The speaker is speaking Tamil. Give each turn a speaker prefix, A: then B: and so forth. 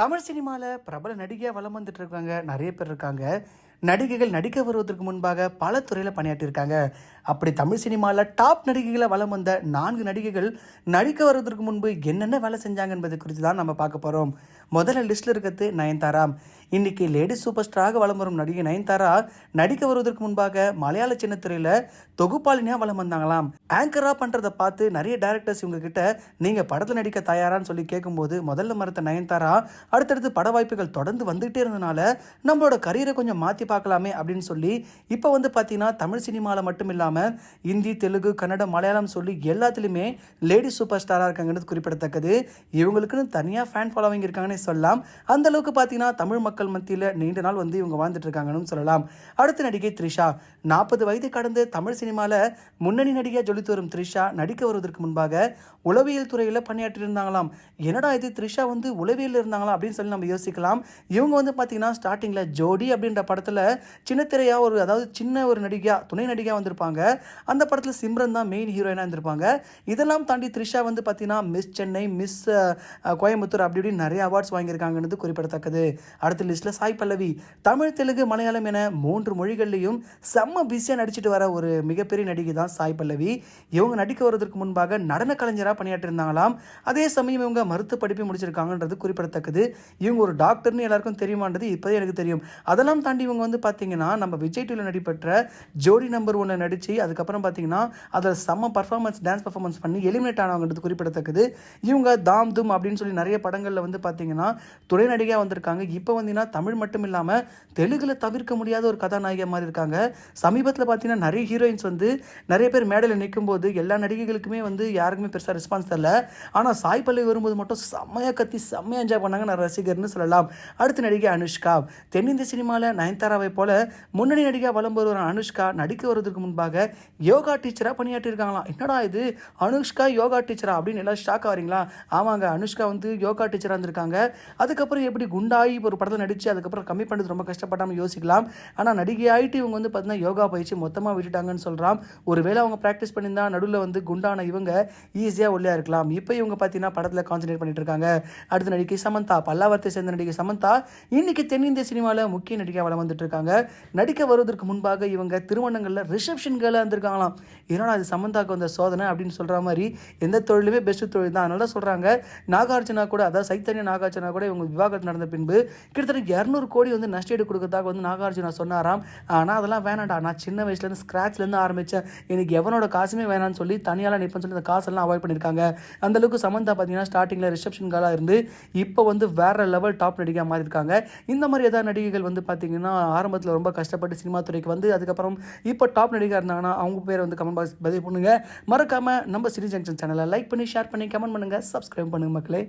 A: தமிழ் சினிமாவில் பிரபல நடிகையாக வளம் வந்துட்டு இருக்காங்க. நிறைய பேர் இருக்காங்க. நடிகைகள் நடிக்க வருவதற்கு முன்பாக பல துறையில் பணியாற்றியிருக்காங்க அப்படி தமிழ் சினிமாவில் டாப் நடிகைகளை வலம் வந்த நான்கு நடிகைகள் நடிக்க வருவதற்கு முன்பு என்னென்ன வேலை செஞ்சாங்க என்பது குறித்து தான் நம்ம பார்க்க போகிறோம் முதல்ல லிஸ்ட்டில் இருக்கிறது நயன்தாரா. இன்னைக்கு லேடி சூப்பர் ஸ்டாராக வலம் வரும் நடிகை நயன்தாரா நடிக்க வருவதற்கு முன்பாக மலையாள சின்னத்துறையில் தொகுப்பாளினியாக வளம் வந்தாங்களாம். ஆங்கராக பண்ணுறதை பார்த்து நிறைய டேரக்டர்ஸ் இவங்க கிட்ட நீங்கள் படத்தில் நடிக்க தயாரான்னு சொல்லி கேட்கும்போது முதல்ல மறுத்த நயன்தாரா அடுத்தடுத்து பட வாய்ப்புகள் தொடர்ந்து வந்துகிட்டே இருந்தனால நம்மளோட கரியரை கொஞ்சம் மாற்றி பார்க்கலாமே அப்படின்னு சொல்லி இப்போ வந்து பார்த்தீங்கன்னா தமிழ் சினிமாவில் மட்டும் இல்லாமல் இந்தி தெலுங்கு கன்னடம் மலையாளம் சொல்லி எல்லாத்துலேயுமே லேடி சூப்பர் ஸ்டாராக இருக்காங்கன்றது குறிப்பிடத்தக்கது. இவங்களுக்குன்னு தனியாக ஃபேன் ஃபாலோவிங் இருக்காங்கன்னே சொல்லலாம். அந்த அளவுக்கு பார்த்தீங்கன்னா தமிழ் மக்கள் மத்தியில் நீண்ட நாள் வந்து இவங்க வாழ்ந்துட்டு இருக்காங்கன்னு சொல்லலாம். அடுத்த நடிகை த்ரிஷா. நாற்பது வயது கடந்து தமிழ் சினிமாவில் முன்னணி நடிகையாக ஜொலித்து வரும் த்ரிஷா நடிக்க வருவதற்கு முன்பாக உளவியல் துறையில் பணியாற்றி இருந்தாங்களாம். என்னடா இது த்ரிஷா வந்து உளவியல் இருந்தாங்களா அப்படின்னு சொல்லி நம்ம யோசிக்கலாம். இவங்க வந்து பார்த்தீங்கன்னா ஸ்டார்டிங்கில் ஜோடி அப்படின்ற படத்தில் சின்னத்திரையாக ஒரு அதாவது சின்ன ஒரு நடிகையாக துணை நடிகையாக வந்திருப்பாங்க. அந்த படத்தில் சிம்ரன் தான் மெயின் ஹீரோயினாக இருந்திருப்பாங்க. இதெல்லாம் தாண்டி த்ரிஷா வந்து பார்த்தீங்கன்னா மிஸ் சென்னை மிஸ் கோயம்புத்தூர் அப்படி இப்படி நிறைய அவார்ட்ஸ் வாங்கியிருக்காங்கன்றது குறிப்பிடத்தக்கது. அடுத்த லிஸ்ட்டில் சாய் பல்லவி. தமிழ் தெலுங்கு மலையாளம் என மூன்று மொழிகள்லையும் செம்ம பிஸியாக நடிச்சிட்டு வர ஒரு மிகப்பெரிய நடிகை தான் சாய் பல்லவி. இவங்க நடிக்க வருவதற்கு முன்பாக நடன கலைஞராக பணியாற்றிருந்தாங்களாம். அதே சமயம் இவங்க மருத்துவ படிப்பை முடிச்சிருக்காங்கன்றது குறிப்பிடத்தக்கது. இவங்க ஒரு டாக்டர்னு எல்லாருக்கும் தெரியுமான்றது இப்போதே எனக்கு தெரியும். அதெல்லாம் தாண்டி இவங்க வந்து பார்த்தீங்கன்னா நம்ம விஜய் டிவியில் நடிப்பெற்ற ஜோடி நம்பர் ஒன்றில் நடித்து அதுக்கப்புறம் பார்த்தீங்கன்னா அதில் செம்ம பர்ஃபார்மன்ஸ் டான்ஸ் பர்ஃபார்மன்ஸ் பண்ணி எலிமினேட் ஆனவங்கிறது குறிப்பிடத்தக்கது. இவங்க தாம் தும் அப்படின்னு சொல்லி நிறைய படங்களில் வந்து பார்த்தீங்கன்னா துணை நடிகையாக வந்திருக்காங்க. இப்போ வந்தீங்கன்னா தமிழ் மட்டும் இல்லாமல் தெலுங்கில் தவிர்க்க முடியாத ஒரு கதாநாயகியாக மாதிரி இருக்காங்க. சமீபத்தில் பார்த்தீங்கன்னா நிறைய ஹீரோயின்ஸ் வந்து நிறைய பேர் மேடையில் நிற்கும்போது எல்லா நடிகைகளுக்குமே வந்து யாருக்குமே பெருசாக ரெஸ்பான்ஸ் தரல. ஆனால் சாய் பல்லவி வரும்போது மட்டும் செம்மையாக கத்தி செம்மையாக என்ஜாய் பண்ணாங்க நான் ரசிகர்னு சொல்லலாம். அடுத்த நடிகை அனுஷ்கா. தென்னிந்திய சினிமாவில் நயன்தாராவை போல முன்னணி நடிகை வலம் வருகிற அனுஷ்கா. நடிக்க வருவதற்கு முன்பாக யோகா டீச்சராக பணியாற்றியிருக்காங்களாம். என்னடா இது? அனுஷ்கா யோகா டீச்சரா அப்படின்னு எல்லாம் ஷாக் ஆகிறீங்களா ஆமாங்க அனுஷ்கா வந்து யோகா டீச்சராக இருந்திருக்காங்க. அதுக்கப்புறம் எப்படி குண்டாகி ஒரு படத்தில் நடித்து அதுக்கப்புறம் கம்மி பண்ணுறது ரொம்ப கஷ்டப்படாமல் யோசிக்கலாம். ஆனால் நடிகை ஆகிட்டு இவங்க வந்து பார்த்தீங்கன்னா யோகா பயிற்சி மொத்தமாக விட்டுட்டாங்கன்னு சொல்கிறான் ஒருவேளை அவங்க ப்ராக்டிஸ் பண்ணியிருந்தா நடுவில் வந்து குண்டான இவங்க ஈஸியாக ஒல்லியா இருக்கலாம். இப்போ இவங்க பார்த்தீங்கன்னா படத்தில் கான்சன்ட்ரேட் பண்ணிட்டு இருக்காங்க. அடுத்த நடிகை சமந்தா பல்லாவரத்தை சேர்ந்த நடிகை சமந்தா இன்னைக்கு தென்னிந்திய சினிமாவில் முக்கிய நடிகை வளம் வந்துட்டு இருக்காங்க. நடிக்க வருவதற்கு முன்பாக இவங்க திருமணங்களில் ரிசப்ஷன்கள் கேர்ளாக இருந்திருக்காங்களாம். ஏன்னா அது சமந்தாக்கு வந்த சோதனை அப்படின்னு சொல்கிற மாதிரி எந்த தொழிலுமே பெஸ்ட் தொழில் தான். அதனால சொல்கிறாங்க நாகார்ஜுனா கூட அதாவது சைத்தன்ய நாகார்ஜுனா கூட இவங்க விவாகரத்து நடந்த பின்பு கிட்டத்தட்ட இரநூறு கோடி வந்து நஷ்டீடு கொடுக்கறதாக வந்து நாகார்ஜுனா சொன்னாராம். ஆனால் அதெல்லாம் வேணாம்டா. நான் சின்ன வயசுலேருந்து ஸ்க்ராட்ச்லேருந்து ஆரம்பித்தேன் எனக்கு எவனோட காசுமே வேணாம்னு சொல்லி தனியால் நிற்பேன்னு சொல்லி அந்த காசெல்லாம் அவாய்ட் பண்ணியிருக்காங்க. அந்த அளவுக்கு சமந்தா பார்த்தீங்கன்னா ஸ்டார்டிங்கில் ரிசப்ஷன் காலாக இருந்து இப்போ வந்து வேற லெவல் டாப் நடிகையாக மாதிரி இருக்காங்க இந்த மாதிரி ஏதாவது நடிகைகள் வந்து பார்த்தீங்கன்னா ஆரம்பத்தில் ரொம்ப கஷ்டப்பட்டு சினிமா துறைக்கு வந்து அதுக்கப்புறம் இப்போ டாப் நடிகை இருந்தாங்கன்னா அவங்க பேர் வந்து கமெண்ட் பாக்ஸ் பதிவு பண்ணுங்க மறக்காமல் நம்ம சினி ஜங்ஷன் சேனலை லைக் பண்ணி ஷேர் பண்ணி கமெண்ட் பண்ணுங்க. சப்ஸ்கிரைப் பண்ணுங்கள் மக்களே.